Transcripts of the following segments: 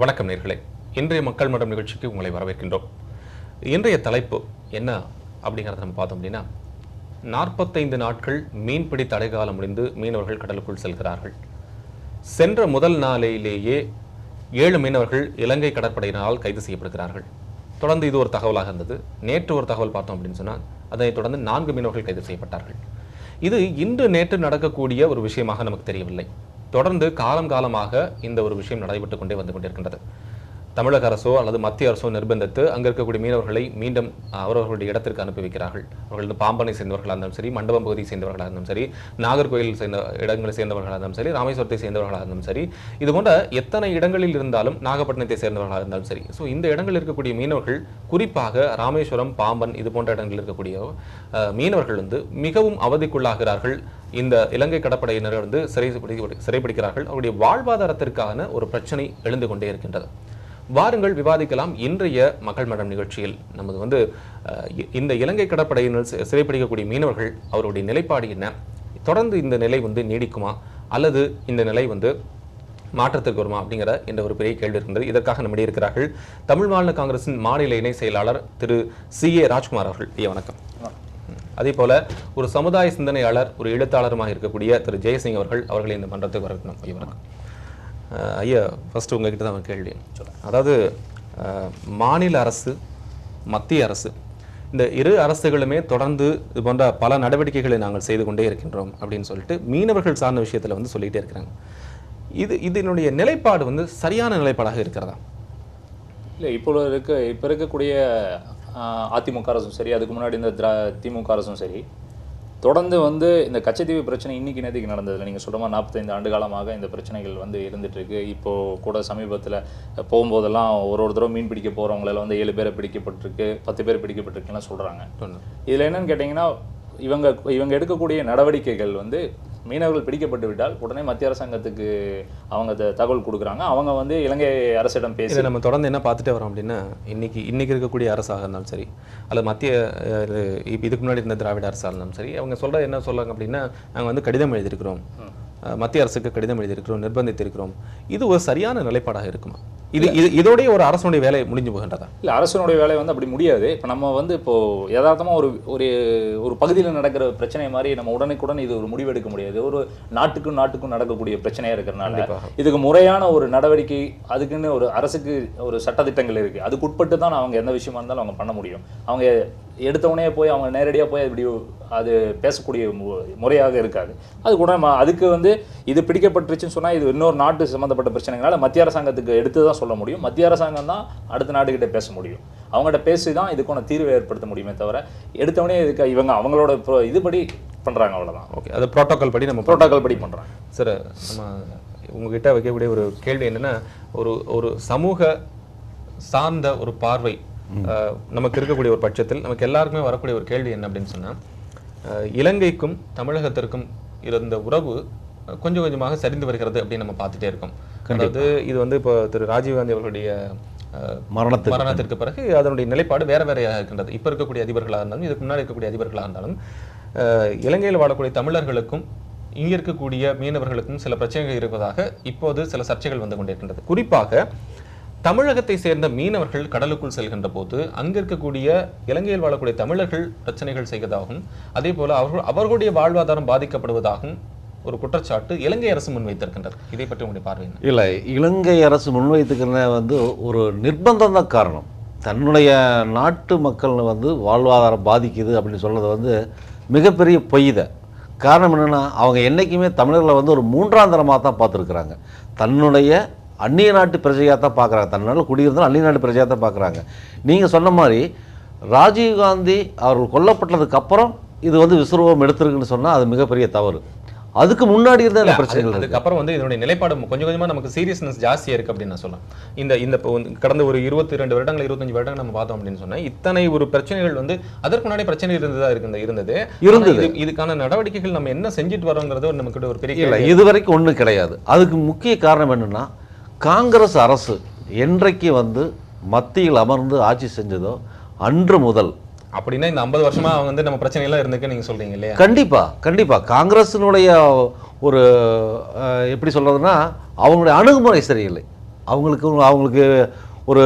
வணக்கம் நேர்களே. இன்றைய மக்கள் மடம் நிகழ்ச்சிக்கு உங்களை வரவேற்கின்றோம். இன்றைய தலைப்பு என்ன அப்படிங்கிறத நம்ம பார்த்தோம் அப்படின்னா நாற்பத்தைந்து நாட்கள் மீன்பிடி தடைகாலம் முடிந்து மீனவர்கள் கடலுக்குள் செல்கிறார்கள். சென்ற முதல் நாளிலேயே ஏழு மீனவர்கள் இலங்கை கடற்படையினரால் கைது செய்யப்படுகிறார்கள். தொடர்ந்து இது ஒரு தகவலாக இருந்தது. நேற்று ஒரு தகவல் பார்த்தோம் அப்படின்னு சொன்னால் அதனைத் தொடர்ந்து நான்கு மீனவர்கள் கைது செய்யப்பட்டார்கள். இது இன்று நேற்று நடக்கக்கூடிய ஒரு விஷயமாக நமக்கு தெரியவில்லை. தொடர்ந்து காலம் காலமாக இந்த ஒரு விஷயம் நடைபெற்று கொண்டே வந்து கொண்டிருக்கின்றது. தமிழக அரசோ அல்லது மத்திய அரசோ நிர்பந்தித்து அங்க இருக்கக்கூடிய மீனவர்களை மீண்டும் அவரவர்களுடைய இடத்திற்கு அனுப்பி வைக்கிறார்கள். அவர்கள் வந்து பாம்பனை சேர்ந்தவர்களாக இருந்தாலும் சரி மண்டபம் பகுதியை சேர்ந்தவர்களாக இருந்தாலும் சரி நாகர்கோயில் சேர்ந்த இடங்களை சேர்ந்தவர்களாக இருந்தாலும் சரி ராமேஸ்வரத்தை சேர்ந்தவர்களாக இருந்தாலும் சரி இது போன்ற எத்தனை இடங்களில் இருந்தாலும் நாகப்பட்டினத்தை சேர்ந்தவர்களாக இருந்தாலும் சரி. ஸோ இந்த இடங்களில் இருக்கக்கூடிய மீனவர்கள் குறிப்பாக ராமேஸ்வரம் பாம்பன் இது போன்ற இடங்களில் இருக்கக்கூடிய மீனவர்கள் வந்து மிகவும் அவதிக்குள்ளாகிறார்கள். இந்த இலங்கை கடற்படையினர் வந்து சிறை சிறைப்பிடிக்கிறார்கள். அவருடைய வாழ்வாதாரத்திற்கான ஒரு பிரச்சனை எழுந்து கொண்டே இருக்கின்றது. வாருங்கள் விவாதிக்கலாம் இன்றைய மக்கள் மன்றம் நிகழ்ச்சியில். நமது வந்து இந்த இலங்கை கடற்படையினர் சிறைப்பிடிக்கக்கூடிய மீனவர்கள் அவருடைய நிலைப்பாடு என்ன? தொடர்ந்து இந்த நிலை வந்து நீடிக்குமா? அல்லது இந்த நிலை வந்து மாற்றத்திற்கு வருமா? அப்படிங்கிற என்ற ஒரு பெரிய கேள்வி இருக்கின்றது இதற்காக நம்மிடையே இருக்கிறார்கள் தமிழ் மாநில காங்கிரசின் மாநில இணை செயலாளர் திரு சி. ஏ. ராஜ்குமார் அவர்கள். ஐயா வணக்கம். அதே போல ஒரு சமுதாய சிந்தனையாளர் ஒரு எழுத்தாளருமாக இருக்கக்கூடிய திரு. ஜெயசிங் அவர்கள் அவர்களை இந்த மன்றத்துக்கு வரவேற்கணும். ஐயா வணக்கம். ஐயா ஃபர்ஸ்ட் உங்ககிட்ட தான் கேள்வி அதாவது மாநில அரசு மத்திய அரசு இந்த இரு அரசுகளுமே தொடர்ந்து இது போன்ற பல நடவடிக்கைகளை நாங்கள் செய்து கொண்டே இருக்கின்றோம் அப்படின்னு சொல்லிட்டு மீனவர்கள் சார்ந்த விஷயத்தில் வந்து சொல்லிட்டே இருக்கிறாங்க. இது இதனுடைய நிலைப்பாடு வந்து சரியான நிலைப்பாடாக இருக்கிறதா? இல்லை இப்போ இருக்க இப்போ இருக்கக்கூடிய அதிமுக அரசும் சரி அதுக்கு முன்னாடி இந்த திரா திமுக அரசும் சரி தொடர்ந்து வந்து இந்த கச்சத்தீவு பிரச்சனை இன்னைக்கு நேற்றுக்கு நடந்ததில்லை நீங்கள் சொல்கிற மாதிரி நாற்பத்தைந்து ஆண்டு காலமாக இந்த பிரச்சனைகள் வந்து இருந்துட்டு இருக்கு இப்போ கூட சமீபத்தில் போகும்போதெல்லாம் ஒரு ஒரு தடவை மீன் பிடிக்க போகிறவங்கள வந்து ஏழு பேரை பிடிக்கப்பட்டிருக்கு பத்து பேர் பிடிக்கப்பட்டிருக்குலாம் சொல்கிறாங்க. இதில் என்னன்னு கேட்டிங்கன்னா இவங்க இவங்க எடுக்கக்கூடிய நடவடிக்கைகள் வந்து மீனவர்கள் பிடிக்கப்பட்டு விட்டால் உடனே மத்திய அரசாங்கத்துக்கு அவங்க தகவல் கொடுக்குறாங்க. அவங்க வந்து இலங்கை அரசிடம் பேசி நம்ம தொடர்ந்து என்ன பார்த்துட்டே வரோம் அப்படின்னா இன்னைக்கு இன்னைக்கு இருக்கக்கூடிய அரசாக இருந்தாலும் சரி அல்லது மத்திய இதுக்கு முன்னாடி இருந்த திராவிட அரசாக இருந்தாலும் சரி அவங்க சொல்ற என்ன சொல்றாங்க அப்படின்னா நாங்கள் வந்து கடிதம் எழுதியிருக்கிறோம். மத்திய அரசுக்கு கடிதம் எழுதியிருக்கிறோம் நிர்பந்தித்திருக்கிறோம். இது ஒரு சரியான நிலைப்பாடாக இருக்குமா? இது இது இதோடைய ஒரு அரசுடைய வேலை முடிஞ்சு போகின்றதா? இல்லை அரசனுடைய வேலை வந்து அப்படி முடியாது. இப்போ நம்ம வந்து இப்போ யதார்த்தமாக ஒரு ஒரு ஒரு பகுதியில் நடக்கிற பிரச்சனை மாதிரி நம்ம உடனுக்குடன் இது ஒரு முடிவெடுக்க முடியாது. ஒரு நாட்டுக்கும் நாட்டுக்கும் நடக்கக்கூடிய பிரச்சனையாக இருக்கிறனால. இதுக்கு முறையான ஒரு நடவடிக்கை அதுக்குன்னு ஒரு அரசுக்கு ஒரு சட்டதிட்டங்கள் இருக்கு. அதுக்கு உட்பட்டு தான் அவங்க எந்த விஷயமா இருந்தாலும் அவங்க பண்ண முடியும். அவங்க எடுத்தவொடனே போய் அவங்க நேரடியாக போய் இப்படி அது பேசக்கூடிய மு- முறையாக இருக்காது. அது கூட ம- அதுக்கு வந்து இது பிடிக்கப்பட்டுருச்சுன்னு சொன்னால் இது இன்னொரு நாட்டு சம்மந்தப்பட்ட பிரச்சனைகளால மத்திய அரசாங்கத்துக்கு எடுத்து தான் சொல்ல முடியும். மத்திய அரசாங்கம் தான் அடுத்த நாடுகிட்ட பேச முடியும். அவங்ககிட்ட பேசி தான் இதுக்கான தீர்வை ஏற்படுத்த முடியுமே தவிர எடுத்தவொடனே இதுக்கு இவங்க அவங்களோட இதுபடி பண்ணுறாங்க அவ்வளவுதான். ஓகே அது ப்ரோட்டோகால் படி நம்ம புரோட்டோகால் படி பண்ணுறாங்க சார் நம்ம உங்ககிட்ட வைக்கக்கூடிய ஒரு கேள்வி என்னன்னா ஒரு ஒரு சமூக சார்ந்த ஒரு பார்வை நமக்கு இருக்கக்கூடிய ஒரு பட்சத்தில் நமக்கு எல்லாருக்குமே வரக்கூடிய ஒரு கேள்வி என்ன அப்படின்னு சொன்னா அஹ், இலங்கைக்கும் தமிழகத்திற்கும் இருந்த உறவு கொஞ்சம் கொஞ்சமாக சரிந்து வருகிறது அப்படின்னு நம்ம பார்த்துட்டே இருக்கோம். அதாவது இது வந்து இப்போ திரு ராஜீவ்காந்தி அவர்களுடைய மரணத்துக்கு மரணத்திற்கு பிறகு. அதனுடைய நிலைப்பாடு வேற வேறையாக இருக்கின்றது. இப்போ இருக்கக்கூடிய அதிபர்களாக இருந்தாலும் இதுக்கு முன்னாடி இருக்கக்கூடிய அதிபர்களாக இருந்தாலும் அஹ், இலங்கையில் வாழக்கூடிய தமிழர்களுக்கும் இங்க இருக்கக்கூடிய மீனவர்களுக்கும் சில பிரச்சனைகள் இருப்பதாக இப்போது சில சர்ச்சைகள் வந்து கொண்டிருக்கின்றது. குறிப்பாக தமிழகத்தை சேர்ந்த மீனவர்கள் கடலுக்குள் செல்கின்ற போது அங்க இருக்கக்கூடிய இலங்கையில் வாழக்கூடிய தமிழர்கள் பிரச்சனைகள் செய்வதாகவும் அதே போல அவர்கள் அவர்களுடைய வாழ்வாதாரம் பாதிக்கப்படுவதாகவும் ஒரு குற்றச்சாட்டு இலங்கை அரசு முன்வைத்திருக்கின்றது. இதை பற்றி உங்களுடைய பார்வை இல்லை இலங்கை அரசு முன்வைத்துக்கிறத வந்து ஒரு நிர்பந்தம் தான் காரணம். தன்னுடைய நாட்டு மக்கள் வந்து வாழ்வாதாரம் பாதிக்குது அப்படின்னு சொல்றது வந்து மிகப்பெரிய பொய்த. காரணம் என்னென்னா அவங்க என்றைக்குமே தமிழர்களை வந்து ஒரு மூன்றாந்தரமாக தான் பார்த்துருக்குறாங்க. தன்னுடைய அந்நிய நாட்டு பிரஜையாக தான் பார்க்குறாங்க தன்னால் குடியிருந்தாலும் அந்நிய நாட்டு பிரஜையாக தான் பார்க்குறாங்க நீங்கள் சொன்ன மாதிரி ராஜீவ்காந்தி அவர்கள் கொல்லப்பட்டதுக்கு அப்புறம் இது வந்து விஸ்வரூபம் எடுத்திருக்குன்னு சொன்னால் அது மிகப்பெரிய தவறு அதுக்கு முன்னாடி இருந்த இல்ல, பிரச்சனைகள். அதுக்கப்புறம் வந்து இதனுடைய நிலைப்பாடு கொஞ்சம் கொஞ்சமா நமக்கு சீரியஸ்னஸ் ஜாஸ்தியா இருக்கு அப்படின்னு நான் சொல்லலாம் இந்த இந்த கடந்த ஒரு இருபத்தி ரெண்டு வருடங்கள் இருபத்தஞ்சு வருடங்கள் நம்ம பார்த்தோம் அப்படின்னு சொன்னா இத்தனை ஒரு பிரச்சனைகள் வந்து அதற்கு முன்னாடி பிரச்சனை இருந்ததா இருக்கு இருந்தது இருந்தது. இதுக்கான நடவடிக்கைகள் நம்ம என்ன செஞ்சுட்டு வரோங்கிறது நமக்கு ஒரு பெரிய இல்லை. இது வரைக்கும் ஒன்றும் கிடையாது அதுக்கு முக்கிய காரணம் என்னன்னா காங்கிரஸ் அரசு என்றைக்கு வந்து மத்தியில் அமர்ந்து ஆட்சி செஞ்சதோ அன்று முதல். அப்படின்னா இந்த 50 வருஷமா அவங்க வந்து நம்ம பிரச்சனை எல்லாம் இருந்துக்கு நீங்க சொல்றீங்க இல்லையா? கண்டிப்பா கண்டிப்பா. காங்கிரஸினுடைய ஒரு எப்படி சொல்றதுன்னா அவங்களுடைய அணுகுமுறை சரியில்லை. அவங்களுக்கு அவங்களுக்கு ஒரு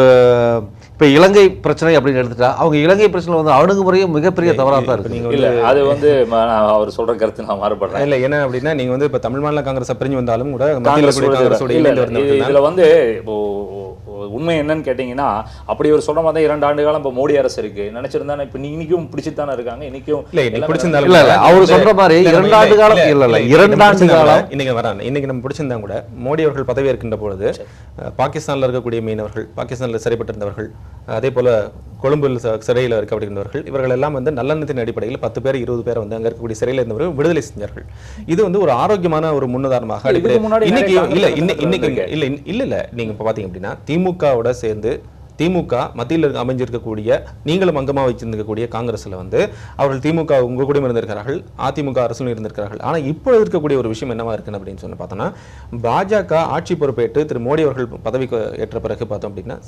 இப்போ இலங்கை பிரச்சனை அப்படின்னு எடுத்துட்டா அவங்க இலங்கை பிரச்சனை வந்து அணுகுமுறையும் மிகப்பெரிய தவறாக தான் இருக்கு. நீங்க இல்ல அது வந்து அவர் சொல்ற கருத்து நான் மாறுபடுறேன். இல்ல என்ன அப்படின்னா நீங்க வந்து இப்ப தமிழ் மாநில காங்கிரஸ் பிரிஞ்சு வந்தாலும் கூட. இதுல வந்து இப்போ உண்மை என்னன்னு கேட்டீங்கன்னா அப்படி ஒரு சொல்ற மாதிரி இரண்டு ஆண்டு காலம் இப்போ மோடி அரசு இருக்கு. நினைச்சிருந்தா இப்ப இன்னைக்கும் பிடிச்சிட்டு தானே இருக்காங்க. இன்னைக்கும் இல்ல இல்ல, அவரு சொல்ற மாதிரி இரண்டு ஆண்டு காலம் இல்ல, இல்ல, இரண்டு ஆண்டு காலம். இன்னைக்கு வரான். இன்னைக்கு நம்ம பிடிச்சிருந்தா கூட மோடி அவர்கள் பதவி ஏற்கின்ற பொழுது பாகிஸ்தான்ல இருக்கக்கூடிய மீனவர்கள் பாகிஸ்தான்ல சிறைப்பட்டிருந்தவர்கள் அதே போல கொழும்பில் சிறையில் இருக்கப்படுகின்றவர்கள் இவர்கள் எல்லாம் வந்து நல்லெண்ணத்தின் அடிப்படையில் பத்து பேர் இருபது பேர் வந்து அங்க இருக்கக்கூடிய சிறையில் இருந்தவர்கள் விடுதலை செஞ்சார்கள். இது வந்து ஒரு ஆரோக்கியமான ஒரு முன்னுதாரணமாக இன்னைக்கு இல்ல இன்னைக்கு. இல்ல இல்ல இல்ல இல்ல நீங்க இப்ப பாத்தீங்க அப்படின்னா திமுகவோட சேர்ந்து திமுக மத்தியில் அமைஞ்சிருக்கக்கூடிய நீங்களும் அங்கமா வச்சிருக்கக்கூடிய காங்கிரஸ்ல வந்து அவர்கள் திமுக உங்க கூட இருந்திருக்கிறார்கள் அதிமுக அரசும் இருந்திருக்கிறார்கள். ஆனால் இப்பொழுது இருக்கக்கூடிய ஒரு விஷயம் என்னவா இருக்குன்னு அப்படின்னு சொல்லி பார்த்தோன்னா பாஜக ஆட்சி பொறுப்பேற்று திரு மோடி அவர்கள் பதவிக்கு ஏற்ற பிறகு பார்த்தோம் அப்படின்னா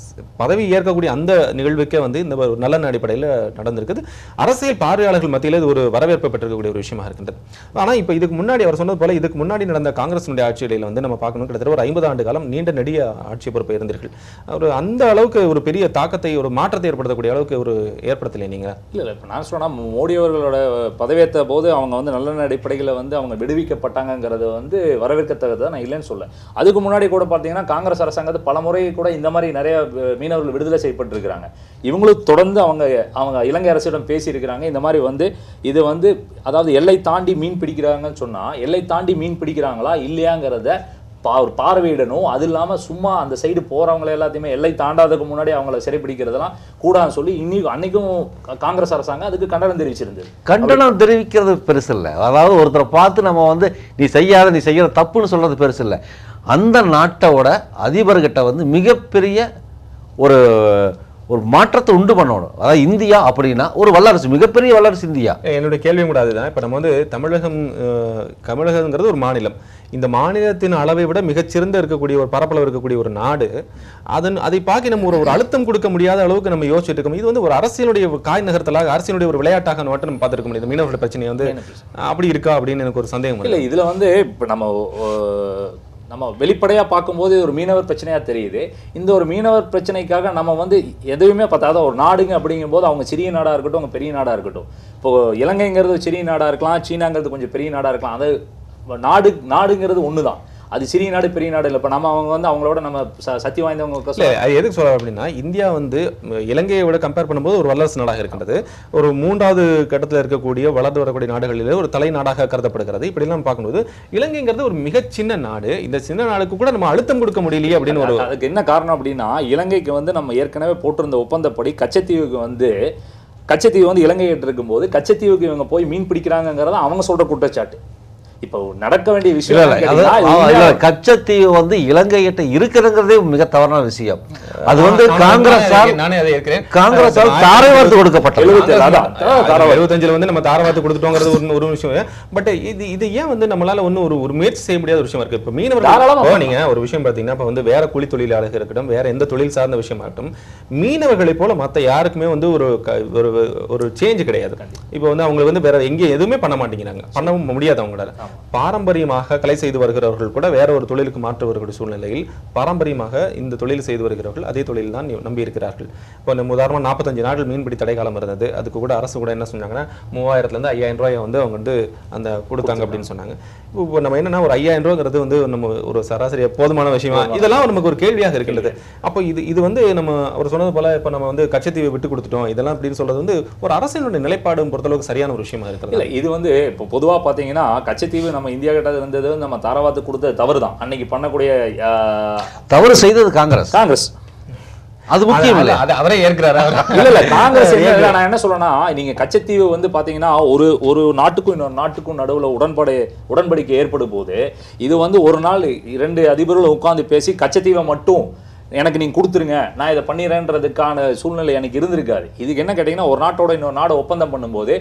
பதவி ஏற்கக்கூடிய அந்த நிகழ்வுக்கே வந்து இந்த ஒரு நல்ல அடிப்படையில் நடந்திருக்குது. அரசியல் பார்வையாளர்கள் மத்தியில் இது ஒரு வரவேற்பு பெற்றிருக்கக்கூடிய ஒரு விஷயமா இருக்கின்றது. ஆனா இப்போ இதுக்கு முன்னாடி அவர் சொன்னது போல இதுக்கு முன்னாடி நடந்த காங்கிரஸினுடைய ஆட்சியில வந்து நம்ம பார்க்கணும் கிட்டத்தட்ட ஒரு ஐம்பது ஆண்டு காலம் நீண்ட நெடிய ஆட்சி பொறுப்பு இருந்தீர்கள் ஒரு அந்த அளவுக்கு ஒரு பெரிய தாக்கத்தை ஒரு மாற்றத்தை ஏற்படுத்தக்கூடிய அளவுக்கு ஒரு ஏற்படுத்தலை நீங்கள் இல்லை இல்லை. இப்போ நான் சொன்னால் மோடி அவர்களோட பதவியேற்ற போது அவங்க வந்து நல்ல அடிப்படையில் வந்து அவங்க விடுவிக்கப்பட்டாங்கிறது வந்து வரவேற்கத்தக்கது நான் இல்லைன்னு சொல்ல அதுக்கு முன்னாடி கூட பார்த்தீங்கன்னா காங்கிரஸ் அரசாங்கத்து பல முறை கூட இந்த மாதிரி நிறைய மீனவர்கள் விடுதலை செய்யப்பட்டிருக்கிறாங்க. இவங்களும் தொடர்ந்து அவங்க அவங்க இலங்கை அரசிடம் பேசியிருக்கிறாங்க. இந்த மாதிரி வந்து இது வந்து அதாவது எல்லை தாண்டி மீன் பிடிக்கிறாங்கன்னு சொன்னால் எல்லை தாண்டி மீன் பிடிக்கிறாங்களா இல்லையாங்கிறத பா ஒரு பார்வையிடணும். அது இல்லாம சும்மா அந்த சைடு போறவங்களை எல்லாத்தையுமே எல்லை தாண்டாததுக்கு முன்னாடி அவங்கள சிறைப்பிடிக்கிறதெல்லாம் கூடாதுன்னு சொல்லி இன்னைக்கு அன்னைக்கும் கா- காங்கிரஸ் அரசாங்கம் அதுக்கு கண்டனம் தெரிவிச்சிருந்தது. கண்டனம் தெரிவிக்கிறது பெருசு இல்லை. அதாவது ஒருத்தரை பார்த்து நம்ம வந்து நீ செய்யாத நீ செய்யற தப்புன்னு சொல்றது பெருசு இல்லை. அந்த நாட்டோட அதிபர்கிட்ட வந்து மிகப்பெரிய ஒரு ஒரு மாற்றத்தை உண்டு பண்ணணும். அதாவது இந்தியா அப்படின்னா ஒரு வல்லரசு மிகப்பெரிய வல்லரசு இந்தியா. என்னுடைய கேள்வியும் கூட அதுதான். இப்போ நம்ம வந்து தமிழகம் தமிழகங்கிறது ஒரு மாநிலம். இந்த மாநிலத்தின் அளவை விட மிகச்சிறந்த இருக்கக்கூடிய ஒரு பரப்பளவு இருக்கக்கூடிய ஒரு நாடு அதன் அதை பார்க்க நம்ம ஒரு ஒரு அழுத்தம் கொடுக்க முடியாத அளவுக்கு நம்ம யோசிச்சுட்டு இருக்கோம். இது வந்து ஒரு அரசியலுடைய காய் நகர்த்தலாக அரசியலுடைய ஒரு விளையாட்டாக மட்டும் நம்ம பார்த்துருக்க முடியுது. மீனவர்களுடைய பிரச்சனை வந்து அப்படி இருக்கா அப்படின்னு எனக்கு ஒரு சந்தேகம் இல்ல. இதுல வந்து இப்ப நம்ம நம்ம வெளிப்படையா பார்க்கும்போது ஒரு மீனவர் பிரச்சனையா தெரியுது. இந்த ஒரு மீனவர் பிரச்சனைக்காக நம்ம வந்து எதுவுமே பார்த்தா ஒரு நாடுங்க அப்படிங்கும்போது அவங்க சிறிய நாடா இருக்கட்டும் அவங்க பெரிய நாடா இருக்கட்டும். இப்போ இலங்கைங்கிறது சிறிய நாடா இருக்கலாம் சீனாங்கிறது கொஞ்சம் பெரிய நாடா இருக்கலாம். அது நாடு நாடுங்கிறது ஒண்ணுதான். அது சிறிய நாடு பெரிய நாடு இல்லை. இப்போ நம்ம அவங்க வந்து அவங்களோட நம்ம சக்தி வாய்ந்தவங்க அது எதுக்கு சொல்ல அப்படின்னா இந்தியா வந்து இலங்கையை விட கம்பேர் பண்ணும்போது ஒரு வல்லரசு நாடாக இருக்கின்றது. ஒரு மூன்றாவது கட்டத்தில் இருக்கக்கூடிய வளர்ந்து வரக்கூடிய நாடுகளிலே ஒரு தலை நாடாக கருதப்படுகிறது. இப்படிலாம் பார்க்கும்போது இலங்கைங்கிறது ஒரு மிகச் சின்ன நாடு. இந்த சின்ன நாடுக்கு கூட நம்ம அழுத்தம் கொடுக்க முடியலையே அப்படின்னு ஒரு அதுக்கு என்ன காரணம் அப்படின்னா இலங்கைக்கு வந்து நம்ம ஏற்கனவே போட்டிருந்த ஒப்பந்தப்படி கச்சத்தீவுக்கு வந்து கச்சத்தீவு வந்து இலங்கையிட்டு இருக்கும்போது கச்சத்தீவுக்கு இவங்க போய் மீன் பிடிக்கிறாங்கங்கிறத அவங்க சொல்ற குற்றச்சாட்டு. இப்போ நடக்க வேண்டிய விஷயம் கச்சத்தீவு வந்து இலங்கைகிட்ட இருக்குதுங்கிறதே மிக தவறான விஷயம். அது வந்து அதை- நானே அதை ஏற்கிறேன் காங்கிரஸால் ஆயிரத்தி தாரை வார்த்து தொள்ளாயிரத்தி கொடுக்கப்பட்டது. எழுபத்தஞ்சுல வந்து நம்ம தாரவாத்து கொடுத்துட்டோங்கிறது ஒரு ஒரு விஷயம். பட் இது இது ஏன் வந்து நம்மளால ஒன்றும் ஒரு ஒரு முயற்சி செய்ய முடியாத ஒரு விஷயம் இருக்கு? இப்போ மீனவர்கள் நீங்க ஒரு விஷயம் பார்த்தீங்கன்னா இப்போ வந்து வேற கூலி தொழிலாளர்கள் இருக்கட்டும் வேற எந்த தொழில் சார்ந்த விஷயமாகட்டும் மீனவர்களை போல மத்த யாருக்குமே வந்து ஒரு க- ஒரு ஒரு சேஞ்ச் கிடையாது. இப்போ வந்து அவங்க வந்து வேற எங்கேயும் எதுவுமே பண்ண மாட்டேங்கிறாங்க. பண்ணவும் முடியாது அவங்களால. பாரம்பரியமாக கலை செய்து வருகிறவர்கள் கூட வேற ஒரு தொழிலுக்கு மாற்று சூழ்நிலையில் பாரம்பரியமாக இந்த தொழில் செய்து வருகிறவர்கள் அதே தொழில் தான் நம்பி இருக்கிறார்கள் இப்போ நம்ம உதாரணமா நாற்பத்தஞ்சு நாட்கள் மீன்பிடி தடை காலம் இருந்தது. அதுக்கு கூட அரசு கூட என்ன சொன்னாங்கன்னா மூவாயிரத்துல இருந்து ஐயாயிரம் ரூபாயை வந்து அவங்க வந்து அந்த கொடுத்தாங்க அப்படின்னு சொன்னாங்க. இப்போ நம்ம என்னன்னா ஒரு ஐயாயிரம் ரூபாங்கிறது வந்து நம்ம ஒரு சராசரி போதுமான விஷயமா? இதெல்லாம் நமக்கு ஒரு கேள்வியாக இருக்கின்றது. அப்போ இது இது வந்து நம்ம அவர் சொன்னது போல இப்போ நம்ம வந்து கச்சத்தீவை விட்டு கொடுத்துட்டோம். இதெல்லாம் அப்படின்னு சொல்றது வந்து ஒரு அரசினுடைய நிலைப்பாடு பொறுத்தளவுக்கு சரியான ஒரு விஷயமா இருக்கிறது. இல்ல இது வந்து இப்போ பொதுவா பாத்தீங்கன்னா கச்சத்தீவு நம்ம இந்தியா கிட்ட இருந்தது நம்ம தாராவாத்து கொடுத்தது தவறு தான் அன்னைக்கு பண்ணக்கூடிய தவறு செய்தது காங்கிரஸ். காங்கிரஸ். அது முக்கியம் இல்லை. அது அவரே ஏற்கிறாரு இல்ல இல்ல காங்கிரஸ் இல்ல, நான் என்ன சொல்றேன்னா நீங்க கச்சத்தீவு வந்து பாத்தீங்கன்னா ஒரு ஒரு நாட்டுக்கும் இன்னொரு நாட்டுக்கும் நடுவுல உடன்பாடு உடன்படிக்கை ஏற்படும் போது இது வந்து ஒரு நாள் இரண்டு அதிபர்களும் உட்கார்ந்து பேசி கச்சத்தீவை மட்டும் எனக்கு நீங்க கொடுத்துருங்க நான் இதை பண்ணிடுறேன்றதுக்கான சூழ்நிலை எனக்கு இருந்திருக்காது. இதுக்கு என்ன கேட்டீங்கன்னா ஒரு நாட்டோட இன்னொரு நாடு ஒப்பந்தம் பண்ணும்போது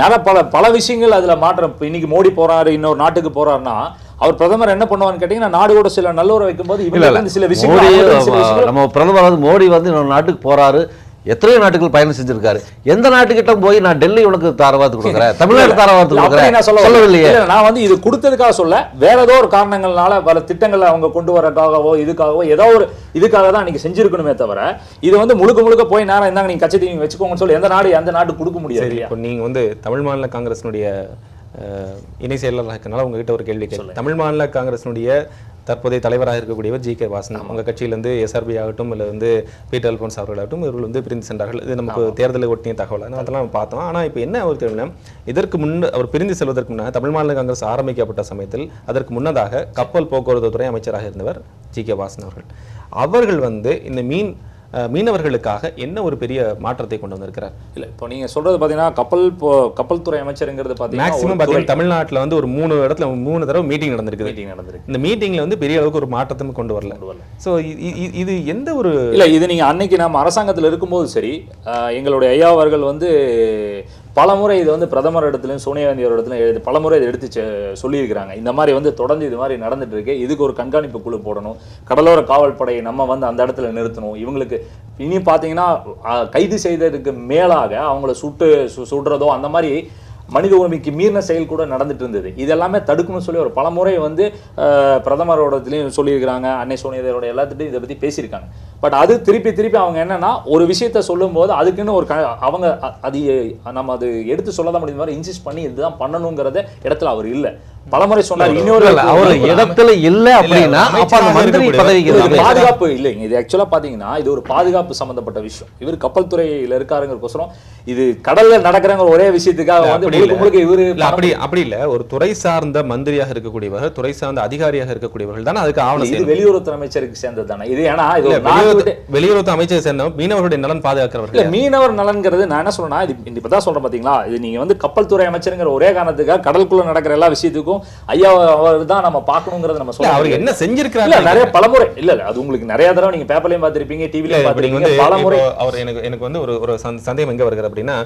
நிறைய பல பல விஷயங்கள் அதுல மாற்றம். இன்னைக்கு மோடி போறாரு இன்னொரு நாட்டுக்கு போறாருன்னா அவர் பிரதமர் என்ன பண்ணுவான்னு கேட்டீங்கன்னா நாடோட சில நல்லுறவு வைக்கும்போது இவங்க சில விஷயங்கள் நம்ம பிரதமர் வந்து மோடி வந்து இன்னொரு நாட்டுக்கு போறாரு. எத்தனையோ நாட்டுகள் பயணம் செஞ்சிருக்காரு. எந்த நாட்டுக்கிட்ட போய் நான் டெல்லி உனக்கு தாரவாத்து கொடுக்குறேன்? தமிழ்நாடு தாரவாத்து கொடுக்குறேன். சொல்லவில்லையே. நான் வந்து இது கொடுத்ததுக்காக சொல்ல வேற ஏதோ ஒரு காரணங்கள்னால பல திட்டங்களை அவங்க கொண்டு வரக்காகவோ இதுக்காகவோ ஏதோ ஒரு இதுக்காக தான் நீங்க செஞ்சிருக்கணுமே தவிர இது வந்து முழுக்க முழுக்க போய் நேரம் இந்தாங்க நீங்க கட்சி நீங்க வச்சுக்கோங்கன்னு சொல்லி எந்த நாடு எந்த நாடு கொடுக்க முடியாது? இப்போ நீங்க வந்து தமிழ் மாநில காங்கிரசினுடைய அஹ், இணை செயலாளராக இருக்கனால உங்ககிட்ட ஒரு கேள்வி கேட்க தமிழ் மாநில காங்கிரசினுடைய தற்போதைய தலைவராக இருக்கக்கூடியவர் ஜி கே வாசன். உங்க கட்சியிலிருந்து எஸ்ஆர்பி ஆகட்டும் இல்லை வந்து பீட்டர் அல்போன்ஸ் அவர்களாகட்டும் இவர்கள் வந்து பிரிந்து சென்றார்கள். இது நமக்கு தேர்தலை ஒட்டிய தகவல். அதெல்லாம் நம்ம பார்த்தோம். ஆனா இப்போ என்ன ஒரு தெரியும்னா இதற்கு முன் அவர் பிரிந்து செல்வதற்கு முன்னாக தமிழ் மாநில காங்கிரஸ் ஆரம்பிக்கப்பட்ட சமயத்தில் அதற்கு முன்னதாக கப்பல் போக்குவரத்து துறை அமைச்சராக இருந்தவர் ஜி கே வாசன் அவர்கள். அவர்கள் வந்து இந்த மீன் மீனவர்களுக்காக என்ன ஒரு பெரிய மாற்றத்தை கொண்டு வந்திருக்கிறார்? இல்ல இப்போ நீங்க சொல்றது பாத்தீங்கன்னா கப்பல் கப்பல் துறை அமைச்சருங்கிறது பாத்தீங்கன்னா மேக்ஸிமம் பார்த்தீங்கன்னா தமிழ்நாட்டுல வந்து ஒரு மூணு இடத்துல மூணு தடவை மீட்டிங் நடந்திருக்குது. மீட்டிங் நடந்திருக்கு. இந்த மீட்டிங்ல வந்து பெரிய அளவுக்கு ஒரு மாற்றத்தையும் கொண்டு வரல. ஸோ இது எந்த ஒரு இல்ல இது நீங்க அன்னைக்கு நம்ம அரசாங்கத்துல இருக்கும்போது சரி எங்களுடைய ஐயா அவர்கள் வந்து பலமுறை இது வந்து பிரதமர் இடத்துலையும் சோனியா காந்தி இடத்துலையும் எழுதி பலமுறை இதை எடுத்து செ- சொல்லியிருக்கிறாங்க. இந்த மாதிரி வந்து தொடர்ந்து இது மாதிரி நடந்துட்டு இருக்கு. இதுக்கு ஒரு கண்காணிப்பு குழு போடணும். கடலோர காவல்படையை நம்ம வந்து அந்த இடத்துல நிறுத்தணும். இவங்களுக்கு இனி பார்த்தீங்கன்னா கைது செய்ததுக்கு மேலாக அவங்கள சுட்டு சு- சுடுறதோ அந்த மாதிரி மனித உரிமைக்கு மீறின செயல் கூட நடந்துட்டு இருந்தது. இதெல்லாமே தடுக்கணும்னு சொல்லி ஒரு பலமுறை வந்து பிரதமரோட இதுலேயும் சொல்லியிருக்கிறாங்க அன்னை சோனியதரோட எல்லாத்துட்டையும் இதை பற்றி பேசியிருக்காங்க. பட் அது திருப்பி திருப்பி அவங்க என்னன்னா ஒரு விஷயத்த சொல்லும்போது அதுக்குன்னு ஒரு க அவங்க அது நம்ம அது எடுத்து சொல்லாத முடியுது மாதிரி இன்சிஸ்ட் பண்ணி இதுதான் பண்ணணுங்கிறத இடத்துல அவர் இல்லை. பலமுறை சொன்னார் இன்னொரு அவர் இடத்துல இல்ல அப்படின்னா அப்ப அந்த மந்திரி பதவிக்கு பாதுகாப்பு இல்லைங்க இது ஆக்சுவலா பாத்தீங்கன்னா இது ஒரு பாதுகாப்பு சம்பந்தப்பட்ட விஷயம். இவர் கப்பல் துறையில இருக்காருங்கிறக்கோசரம் இது கடல்ல நடக்கிறங்கிற ஒரே விஷயத்துக்காக வந்து. முழுக்க இவரு அப்படி அப்படி இல்ல. ஒரு துறை சார்ந்த மந்திரியாக இருக்கக்கூடியவர்கள் துறை சார்ந்த அதிகாரியாக இருக்கக்கூடியவர்கள் தான் அதுக்கு ஆவணம் இது வெளியுறவுத்துறை அமைச்சருக்கு சேர்ந்தது தானே. இது ஏன்னா இது வெளியுறவு அமைச்சரை சேர்ந்தவர் மீனவர்களுடைய நலன் பாதுகாக்கிறவர்கள் மீனவர் நலன்கிறது நான் என்ன சொல்றேன்னா இது இப்பதான் சொல்றேன் பாத்தீங்களா? இது நீங்க வந்து கப்பல் துறை அமைச்சருங்கிற ஒரே காரணத்துக்காக கடலுக்குள்ள நடக்கிற எல்லா விஷயத்துக்கும் ஐயா தான் நம்ம பார்க்கணுங்கிறத நம்ம சொல்ல அவர். என்ன செஞ்சிருக்கிறாரு இல்ல நிறைய பலமுறை இல்ல அது உங்களுக்கு நிறைய தடவை நீங்க பேப்பர்லயும் பார்த்திருப்பீங்க வந்து பார்த்திருப்பீங்க பலமுறை. அவர் எனக்கு எனக்கு வந்து ஒரு ஒரு சந்த- சந்தேகம் எங்க வருகிறது அப்படின்னா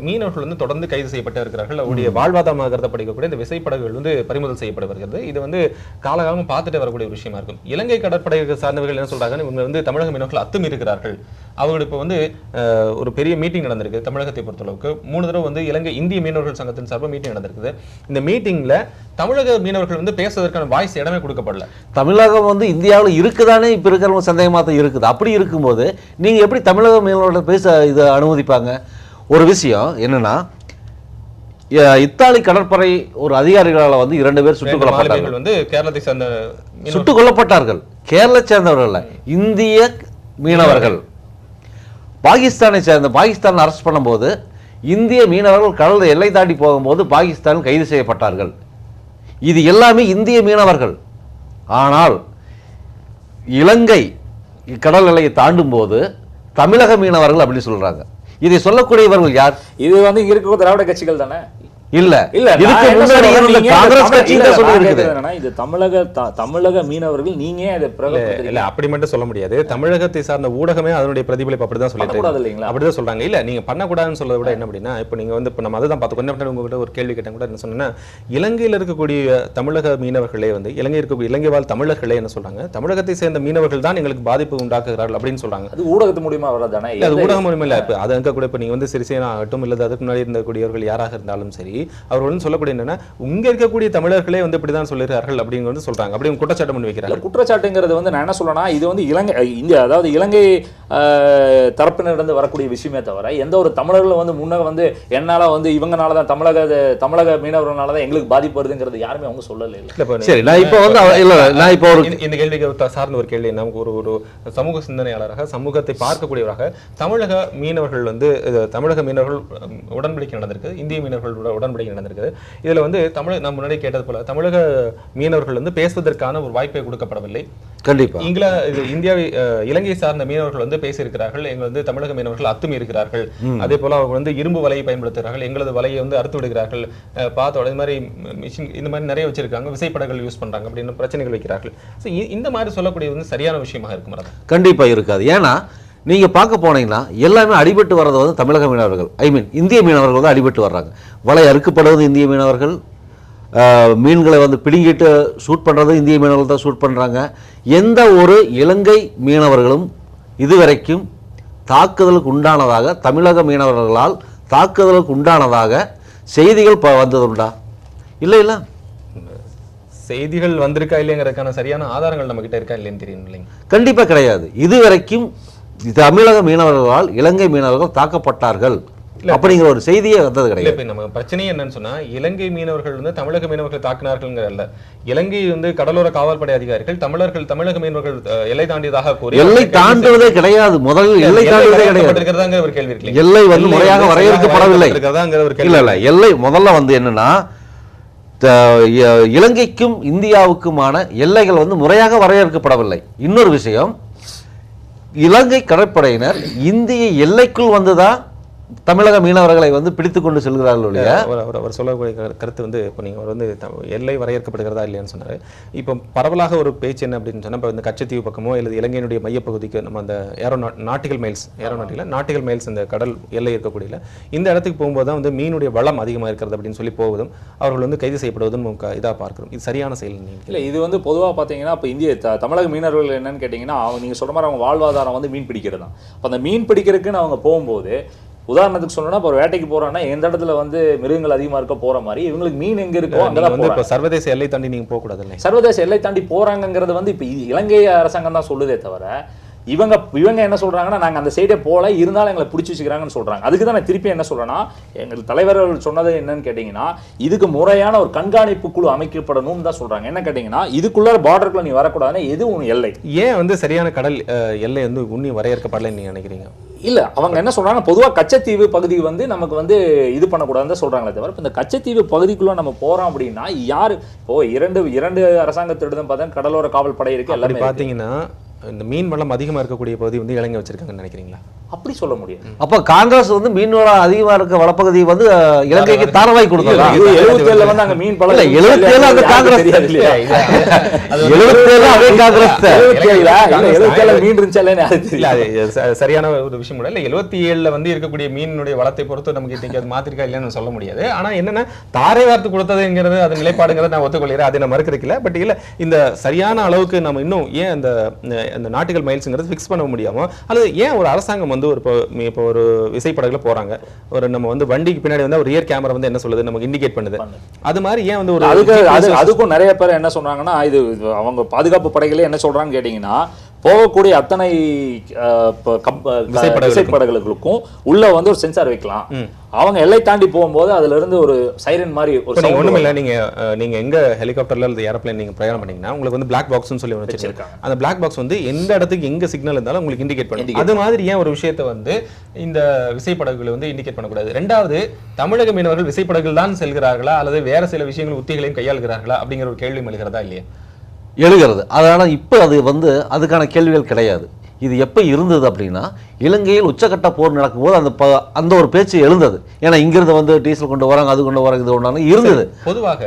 மீனவர்கள் வந்து தொடர்ந்து கைது செய்யப்பட்டு இருக்கிறார்கள் அவருடைய வாழ்வாதாரமாக கருதப்படக்கூடிய இந்த விசைப்படகுகள் வந்து பறிமுதல் செய்யப்பட வருகிறது இது வந்து காலகாலமா பார்த்துட்டு வரக்கூடிய ஒரு விஷயமா இருக்கும். இலங்கை கடற்படை சார்ந்தவர்கள் என்ன சொல்றாங்க இவங்க வந்து தமிழக மீனவர்கள் அத்துமீறுகிறார்கள் அவர்கள் இப்போ வந்து ஒரு பெரிய மீட்டிங் நடந்திருக்கு தமிழகத்தை பொறுத்தளவுக்கு. மூணு தடவை வந்து இலங்கை இந்திய மீனவர்கள் சங்கத்தின் சார்பாக மீட்டிங் நடந்திருக்குது. இந்த மீட்டிங்ல தமிழக மீனவர்கள் வந்து பேசுவதற்கான வாய்ஸ் இடமே கொடுக்கப்படல. தமிழகம் வந்து இந்தியாவில் இருக்குதானே இப்போ இருக்கிறவங்க சந்தேகமாக தான் இருக்குது. அப்படி இருக்கும்போது நீங்கள் எப்படி தமிழக மீனவர்களோட பேச இதை அனுமதிப்பாங்க? ஒரு விஷயம் என்னன்னா இத்தாலி கடற்படை ஒரு அதிகாரிகளால் வந்து இரண்டு பேர் சுட்டுக் கொல்லப்பட்டார்கள் வந்து கேரளத்தை சேர்ந்த மீனவர்கள். சுட்டுக் கொல்லப்பட்டார்கள் கேரள சேர்ந்தவர்கள் இந்திய மீனவர்கள். பாகிஸ்தானை சேர்ந்த பாகிஸ்தான் அரெஸ்ட் பண்ணும்போது இந்திய மீனவர்கள் கடல் எல்லை தாண்டி போகும்போது பாகிஸ்தான் கைது செய்யப்பட்டார்கள். இது எல்லாமே இந்திய மீனவர்கள். ஆனால் இலங்கை கடல் நிலையை தாண்டும் போது தமிழக மீனவர்கள் அப்படின்னு சொல்றாங்க. இதை சொல்லக்கூடியவர்கள் யார்? இது வந்து இருக்கிற இருக்க திராவிட கட்சிகள் தானே? இல்ல. இல்ல இதுக்கு முன்னாடி இருந்த காங்கிரஸ் கட்சி இல்ல, தான் சொல்லி இருக்குது இது தமிழக த- தமிழக மீனவர்கள் நீங்க இதை இல்ல? அப்படி மட்டும் சொல்ல முடியாது. தமிழகத்தை சார்ந்த ஊடகமே அதனுடைய பிரதிபலிப்பு அப்படிதான் சொல்லிட்டு இருக்கு. இல்லைங்களா? அப்படிதான் சொல்றாங்க. இல்ல நீங்க பண்ணக்கூடாதுன்னு சொல்றதை விட என்ன அப்படின்னா இப்போ நீங்க வந்து இப்போ நம்ம அதை தான் பார்த்து கொஞ்சம் உங்ககிட்ட ஒரு கேள்வி கேட்டேன் கூட என்ன சொன்னேன்னா இலங்கையில் இருக்கக்கூடிய தமிழக மீனவர்களே வந்து இலங்கை இருக்கக்கூடிய இலங்கை வாழ் தமிழர்களே என்ன சொல்றாங்க? தமிழகத்தை சேர்ந்த மீனவர்கள் தான் எங்களுக்கு பாதிப்பு உண்டாக்குகிறார்கள் அப்படின்னு சொல்றாங்க. அது ஊடகத்து மூலியமா வர்றதானே இல்ல அது ஊடகம் மூலமா இல்ல. இப்போ அது அங்க கூட இப்போ நீங்க வந்து சிறிசேனா ஆகட்டும் இல்லது அதுக்கு முன்னாடி இருந்தக்கூடியவர்கள் யாராக இருந்தாலும் சரி அவர் வந்து சொல்லக்கூடிய என்னன்னா இங்க இருக்கக்கூடிய தமிழர்களே வந்து இப்படிதான் சொல்லுகிறார்கள் வந்து சொல்றாங்க. அப்படி குற்றச்சாட்டு பண்ணி வைக்கிறாங்க குற்றச்சாட்டுங்கிறது வந்து நான் என்ன சொல்றேன்னா இது வந்து இலங்கை இந்தியா அதாவது இலங்கை அஹ், தரப்பினரிடம் வரக்கூடிய விஷயமே தவிர எந்த ஒரு தமிழர்களும் வந்து முன்ன வந்து என்னால வந்து இவங்கனால தான் தமிழக தமிழக மீனவர்களால தான் எங்களுக்கு பாதிப்பு வருதுங்கிறது யாருமே அவங்க சொல்லல இல்ல. சரி நான் இப்போ வந்து இல்ல நான் இப்போ ஒரு இந்த- கேள்விக்கு சார்ந்த ஒரு கேள்வி நமக்கு ஒரு ஒரு சமூக சிந்தனையாளராக சமூகத்தை பார்க்கக்கூடியவராக தமிழக மீனவர்கள் வந்து தமிழக மீனவர்கள் உடன்படிக்கை நடந்திருக்கு இந்திய மீனவர்கள் உட- உடன்படிக்கை நடந்திருக்கு இதுல வந்து தமிழ் நான் முன்னாடி கேட்டது போல தமிழக மீனவர்கள் வந்து பேசுவதற்கான ஒரு வாய்ப்பை கொடுக்கப்படவில்லை. கண்டிப்பா. இங்கில இது இந்தியாவை இலங்கை சார்ந்த மீனவர்கள் வந்து பேசியிருக்கிறார்கள். எங்கள் வந்து தமிழக மீனவர்கள் அத்துமீ இருக்கிறார்கள். அதே போல அவங்க வந்து இரும்பு வலையை பயன்படுத்துகிறார்கள். எங்களது வலையை வந்து அறுத்து விடுகிறார்கள். பார்த்தோட இது மாதிரி மிஷின் இந்த மாதிரி நிறைய வச்சிருக்காங்க. விசைப்படங்கள் யூஸ் பண்றாங்க அப்படின்னு பிரச்சனைகள் வைக்கிறார்கள். ஸோ இந்த மாதிரி சொல்லக்கூடியது வந்து சரியான விஷயமாக இருக்கும்? ரதா. கண்டிப்பா இருக்காது. ஏன்னா நீங்க பார்க்க போனீங்கன்னா எல்லாமே அடிபட்டு வர்றது வந்து தமிழக மீனவர்கள். ஐ மீன் இந்திய மீனவர்கள் தான் அடிபட்டு வர்றாங்க. வலை அறுக்கப்படுவது இந்திய மீனவர்கள். மீன்களை வந்து பிடுங்கிட்டு ஷூட் பண்றது இந்திய மீனவர்கள் தான் ஷூட் பண்றாங்க. எந்த ஒரு இலங்கை மீனவர்களும் இதுவரைக்கும் தாக்குதலுக்கு உண்டானதாக தமிழக மீனவர்களால் தாக்குதலுக்கு உண்டானதாக செய்திகள் ப வந்ததுண்டா? இல்லை இல்லை. செய்திகள் வந்திருக்கா இல்லைங்கிறதுக்கான சரியான ஆதாரங்கள் நம்ம கிட்ட இருக்கா இல்லைன்னு தெரியும் இல்லைங்க. கண்டிப்பாக கிடையாது. இதுவரைக்கும் தமிழக மீனவர்களால் இலங்கை மீனவர்கள் தாக்கப்பட்டார்கள் அப்படிங்கிற ஒரு செய்தியே வந்தது கிடையாது. இப்ப நம்ம பிரச்சனை என்னன்னு சொன்னா இலங்கை மீனவர்கள் வந்து தமிழக மீனவர்கள் தாக்கினார்கள்ங்கிற அல்ல. இலங்கை வந்து கடலோர காவல்படை அதிகாரிகள் தமிழர்கள் தமிழக மீனவர்கள் எல்லை தாண்டியதாக கூறி எல்லை தாண்டுவதே கிடையாது. முதலில் எல்லை தாண்டுவதே கிடையாது. ஒரு கேள்வி எல்லை வந்து முறையாக வரையறுக்கப்படவில்லை. இல்ல இல்ல எல்லை முதல்ல வந்து என்னன்னா இலங்கைக்கும் இந்தியாவுக்குமான எல்லைகள் வந்து முறையாக வரையறுக்கப்படவில்லை. இன்னொரு விஷயம் இலங்கை கடற்படையினர் இந்திய எல்லைக்குள் வந்துதான் தமிழக மீனவர்களை வந்து பிடித்து கொண்டு செல்கிறார்கள் ஒழிய அவர் அவர் சொல்லக்கூடிய கரு- கருத்து வந்து இப்போ நீங்கள் அவர் வந்து எல்லை வரையறுக்கப்படுகிறதா இல்லையான்னு சொன்னார். இப்போ பரவலாக ஒரு பேச்சு என்ன அப்படின்னு சொன்னால் இப்போ இந்த கச்சத்தீவு பக்கமோ அல்லது இலங்கையினுடைய மையப்பகுதிக்கு நம்ம அந்த ஏரோ நாட்டிகல் மைல்ஸ் ஏரோநாட்டில் நாட்டிகல் மைல்ஸ் இந்த கடல் எல்லை இருக்கக்கூடிய இந்த இடத்துக்கு போகும்போது தான் வந்து மீனுடைய வளம் அதிகமாக இருக்கிறது அப்படின்னு சொல்லி போவதும் அவர்கள் வந்து கைது செய்யப்படுவதும் இதாக பார்க்கிறோம். இது சரியான செயல் நீங்கள் இல்லை இது வந்து பொதுவாக பார்த்தீங்கன்னா இப்போ இந்திய த தமிழக மீனவர்கள் என்னன்னு கேட்டிங்கன்னா அவங்க நீங்கள் சொல்ற மாதிரி அவங்க வாழ்வாதாரம் வந்து மீன் பிடிக்கிறது தான் அப்போ அந்த மீன் பிடிக்கிறதுக்குன்னு அவங்க போகும்போது உதாரணத்துக்கு சொல்லணும்னா இப்போ ஒரு வேட்டைக்கு போறோம்னா எந்த இடத்துல வந்து மிருகங்கள் அதிகமாக இருக்க போற மாதிரி இவங்களுக்கு மீன் எங்க இருக்கோ நீங்க அங்கதான் வந்து இப்போ சர்வதேச எல்லை தாண்டி நீங்கள் போகக்கூடாது இல்லை சர்வதேச எல்லை தாண்டி போறாங்கங்கிறது வந்து இப்போ இலங்கை அரசாங்கம் தான் சொல்லுதே தவிர இவங்க இவங்க என்ன சொல்றாங்கன்னா நாங்க அந்த சைடே போல இருந்தாலும் எங்களை பிடிச்சி வச்சுக்கிறாங்கன்னு சொல்றாங்க. அதுக்கு தான் நான் திருப்பி என்ன சொல்றேன்னா எங்கள் தலைவர்கள் சொன்னது என்னன்னு கேட்டிங்கன்னா இதுக்கு முறையான ஒரு கண்காணிப்பு குழு அமைக்கப்படணும்னு தான் சொல்றாங்க. என்ன கேட்டிங்கன்னா இதுக்குள்ள பார்டருக்குள்ள நீ வரக்கூடாதுன்னா எது உன் எல்லை. ஏன் வந்து சரியான கடல் எல்லை வந்து உன்னி வரையறுக்கப்படலைன்னு நீங்கள் நினைக்கிறீங்க? இல்ல அவங்க என்ன சொல்றாங்க பொதுவா கச்சத்தீவு பகுதி வந்து நமக்கு வந்து இது பண்ணக்கூடாதுன்னு தான் சொல்றாங்களே தவிர இப்ப இந்த கச்சத்தீவு பகுதிக்குள்ள நம்ம போறோம் அப்படின்னா யாரு இப்போ இரண்டு இரண்டு அரசாங்கத்திடம் பார்த்தா கடலோர காவல் படை இருக்கு அப்படி எல்லாமே. பார்த்தீங்கன்னா இந்த மீன் வளம் அதிகமாக இருக்கக்கூடிய பகுதி வந்து இலங்கை வச்சிருக்காங்கன்னு நினைக்கிறீங்களா? அப்படி சொல்ல முடியாது. அப்ப காங்கிரஸ் வந்து மீன் வளம் அதிகமா இருக்க வளப்பகுதி வந்து இலங்கைக்கு தாரவாய் இது 77 வந்து அங்க மீன் பழம் இல்ல, 77 அந்த காங்கிரஸ்? எழுபத்தேழு அதே காங்கிரஸ் தான். 77 இல்ல, 77 மீன் இருந்துச்சா இல்லையான்னு அது இல்ல சரியான ஒரு விஷயம் கூட இல்ல எழுபத்தி ஏழுல வந்து இருக்கக்கூடிய மீனுடைய வளத்தை பொறுத்து நமக்கு இன்னைக்கு அது மாத்திருக்கா இல்லைன்னு சொல்ல முடியாது. ஆனா என்னன்னா தாரை வார்த்து கொடுத்ததுங்கிறது அது நிலைப்பாடுங்கிறத நான் ஒத்துக்கொள்கிறேன். அதை நான் மறுக்கிறதுல பட் இல்ல இந்த சரியான அளவுக்கு நம்ம இன்னும் ஏன் அந்த அந்த நாட்டிகள் மைல்ஸ்ங்கிறது ஃபிக்ஸ் பண்ண முடியாமோ அல்லது ஏன் ஒரு அரசாங்கம் வந்து ஒரு இப்போ இப்போ ஒரு விசைப்படகுல போறாங்க? ஒரு நம்ம வந்து வண்டிக்கு பின்னாடி வந்து ஒரு ரியர் கேமரா வந்து என்ன சொல்லுது? நமக்கு இண்டிகேட் பண்ணுது. அது மாதிரி ஏன் வந்து ஒரு அதுக்கு அது அதுக்கும் நிறைய பேர் என்ன சொல்றாங்கன்னா இது அவங்க பாதுகாப்பு படைகளே என்ன சொல்றாங்கன்னு கேட்டீங்கன்னா போகக்கூடிய அத்தனை விசைப்படகுகளுக்கும். உள்ள வந்து ஒரு சென்சார் வைக்கலாம். அவங்க எல்லை தாண்டி போகும்போது அதுல இருந்து ஒரு சைரன் மாதிரி ஒரு ஒண்ணும். இல்ல நீங்க நீங்க எங்க ஹெலிகாப்டர்ல அல்லது ஏரோப்ளேன் நீங்க பிரயாணம் பண்ணீங்கன்னா உங்களுக்கு வந்து பிளாக் பாக்ஸ்னு சொல்லி வச்சிருக்காங்க. அந்த பிளாக் பாக்ஸ் வந்து எந்த இடத்துக்கு எங்க சிக்னல் இருந்தாலும் உங்களுக்கு இண்டிகேட் பண்ணும். அது மாதிரி ஏன் ஒரு விஷயத்தை வந்து இந்த விசைப்படகுகளை வந்து இண்டிகேட் பண்ணக்கூடாது? ரெண்டாவது தமிழக மீனவர்கள் விசைப்படகுகள் தான் செல்கிறார்களா? அல்லது வேற சில விஷயங்கள் உத்திகளையும் கையாளுகிறார்களா? அப்படிங்கிற ஒரு கேள்வி எழுகிறதா இல்லையா? எழுகிறது. அதனால இப்போ அது வந்து அதுக்கான கேள்விகள் கிடையாது. இது எப்போ இருந்தது அப்படின்னா இலங்கையில் உச்சக்கட்ட போர் நடக்கும்போது அந்த ப அந்த ஒரு பேச்சு எழுந்தது. ஏன்னா இங்கிருந்து வந்து டீசல் கொண்டு வராங்க அது கொண்டு வராங்க இது கொண்டாங்க இருந்தது. பொதுவாக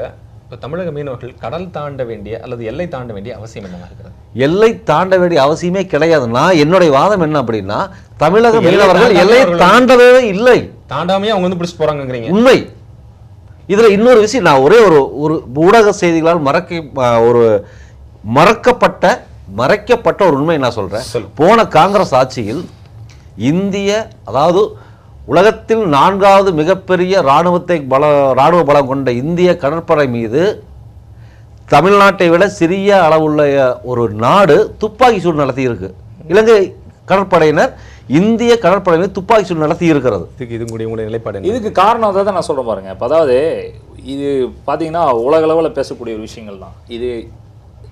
இப்ப தமிழக மீனவர்கள் கடல் தாண்ட வேண்டிய அல்லது எல்லை தாண்ட வேண்டிய அவசியம் என்னவா இருக்கிறது? எல்லை தாண்ட வேண்டிய அவசியமே கிடையாது. நான் என்னுடைய வாதம் என்ன அப்படின்னா தமிழக எல்லை மீனவர்கள் தாண்டாம எல்லையை அவர்கள் தாண்டவே இல்லை. தாண்டாமையே அவங்க வந்து பிடிச்சிட்டு போறாங்கங்கிறீங்க. உண்மை. இதுல இன்னொரு விஷயம் நான் ஒரே ஒரு ஒரு ஊடக செய்திகளால் மறக்க ஒரு மறக்கப்பட்ட மறைக்கப்பட்ட ஒரு உண்மை நான் சொல்றேன். சொல்லு. போன காங்கிரஸ் ஆட்சியில் இந்திய அதாவது உலகத்தில் நான்காவது மிகப்பெரிய இராணுவத்தை பல இராணுவ பலம் கொண்ட இந்திய கடற்படை மீது தமிழ்நாட்டை விட சிறிய அளவுள்ள ஒரு நாடு துப்பாக்கி சூடு நடத்தி இருக்கு இலங்கை கடற்படையினர் இந்திய கடற்படை மீது துப்பாக்கி சூடு நடத்தி இருக்கிறது இதுக்கு இது உங்களுடைய நிலைப்பாடு? இதுக்கு காரணம் அதை தான் நான் சொல்றேன் பாருங்க. இப்போ அதாவது இது பார்த்தீங்கன்னா உலக அளவில் பேசக்கூடிய ஒரு விஷயங்கள் தான். இது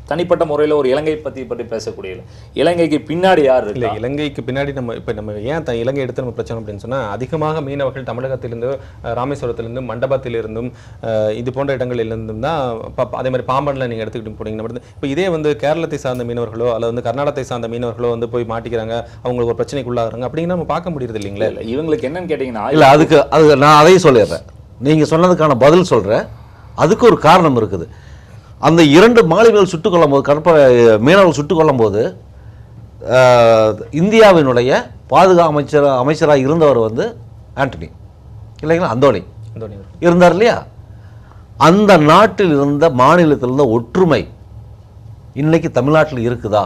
தனிப்பட்ட முறையில் ஒரு இலங்கை பத்தி பற்றி பேசக்கூடிய. இலங்கைக்கு பின்னாடி யார் இல்ல இருக்கா? இலங்கைக்கு பின்னாடி நம்ம இப்ப நம்ம ஏன் த- இலங்கை எடுத்து நம்ம பிரச்சனை அப்படின்னு சொன்னா அதிகமாக மீனவர்கள் தமிழகத்திலிருந்து அஹ், ராமேஸ்வரத்திலிருந்து மண்டபத்திலிருந்தும் இது போன்ற இடங்களிலிருந்தும் தான் அதே மாதிரி பாம்பன்ல நீங்க எடுத்துக்கிட்டு போனீங்கன்னா வந்து இப்போ இதே வந்து கேரளத்தை சார்ந்த மீனவர்களோ அல்லது வந்து கர்நாடகத்தை சார்ந்த மீனவர்களோ வந்து போய் மாட்டிக்கிறாங்க அவங்களுக்கு ஒரு பிரச்சனைக்குள்ளாகிறாங்க அப்படின்னு நம்ம பார்க்க முடியறது இல்லைங்களே? இல்ல. இவங்களுக்கு என்னன்னு கேட்டிங்கன்னா இல்ல அதுக்கு அது நான் அதையும் சொல்லிடுறேன். நீங்க சொன்னதுக்கான பதில் சொல்றேன். அதுக்கு ஒரு காரணம் இருக்குது. அந்த இரண்டு மாலுமிகள் சுட்டுக் கொள்ளும் போது கடற்படை மீனவர்கள் சுட்டுக் கொள்ளும் போது இந்தியாவினுடைய பாதுகா அமைச்சர் அமைச்சராக இருந்தவர் வந்து ஆண்டனி. இல்லைங்களா? அந்தோணி. இருந்தார் இல்லையா? அந்த நாட்டில் இருந்த மாநிலத்தில் இருந்த ஒற்றுமை இன்னைக்கு தமிழ்நாட்டில் இருக்குதா?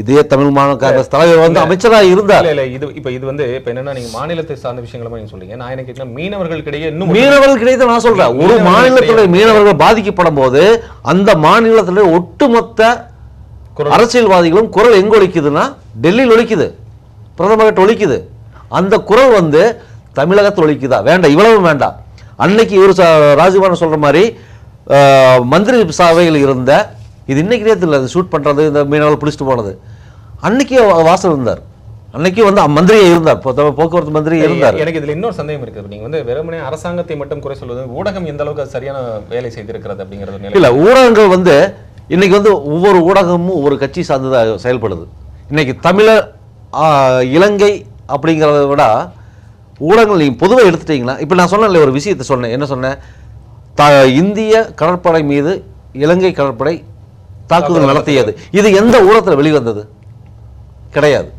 இதே தமிழ் மாநில காங்கிரஸ் தலைவர் வந்து அமைச்சராக இருந்தார். இல்ல இல்ல இது இப்ப இது வந்து இப்ப என்னன்னா நீங்க மாநிலத்தை சார்ந்த விஷயங்கள நீங்க சொல்றீங்க. நான் என்ன கேட்கிறேன் மீனவர்களுக்கிடையே இன்னும் மீனவர்கள் கிடையாது நான் சொல்றேன். ஒரு மாநிலத்துடைய மீனவர்கள் பாதிக்கப்படும் போது அந்த மாநிலத்துல ஒட்டுமொத்த. அரசியல்வாதிகளும் குரல் எங்க ஒலிக்குதுன்னா டெல்லியில் ஒலிக்குது. பிரதமர்கிட்ட ஒலிக்குது. அந்த குரல் வந்து தமிழகத்தில் ஒலிக்குதா? வேண்டாம் இவ்வளவு வேண்டாம். அன்னைக்கு இவர் ராஜகுமாரன் சொல்ற மாதிரி மந்திரி சபையில் இருந்த இது இன்னைக்கு நேரத்தில் இல்லை ஷூட் பண்றது இந்த மீனவர்கள் பிடிச்சிட்டு போனது. அன்னைக்கு வாசல் இருந்தார். அன்னைக்கு வந்து மந்திரியே இருந்தார். போக்குவரத்து மந்திரி இருந்தார். எனக்கு இதுல இன்னொரு சந்தேகம் இருக்கு. நீங்க வந்து வெறுமனே அரசாங்கத்தை மட்டும் குறை சொல்வது ஊடகம் எந்த அளவுக்கு அது சரியான வேலை செய்திருக்கிறது அப்படிங்கிறது இல்ல ஊடகங்கள் வந்து இன்னைக்கு வந்து ஒவ்வொரு ஊடகமும் ஒவ்வொரு கட்சி சார்ந்ததாக செயல்படுது. இன்னைக்கு தமிழர் இலங்கை அப்படிங்கிறத விட ஊடகங்கள் நீங்கள் பொதுவாக எடுத்துட்டீங்கன்னா இப்போ நான் சொன்னேன்ல ஒரு விஷயத்தை சொன்னேன். என்ன சொன்னேன்? த இந்திய கடற்படை மீது இலங்கை கடற்படை தாக்குதல் நடத்தியது. இது எந்த ஊடகத்தில் வெளிவந்தது? கிடையாது.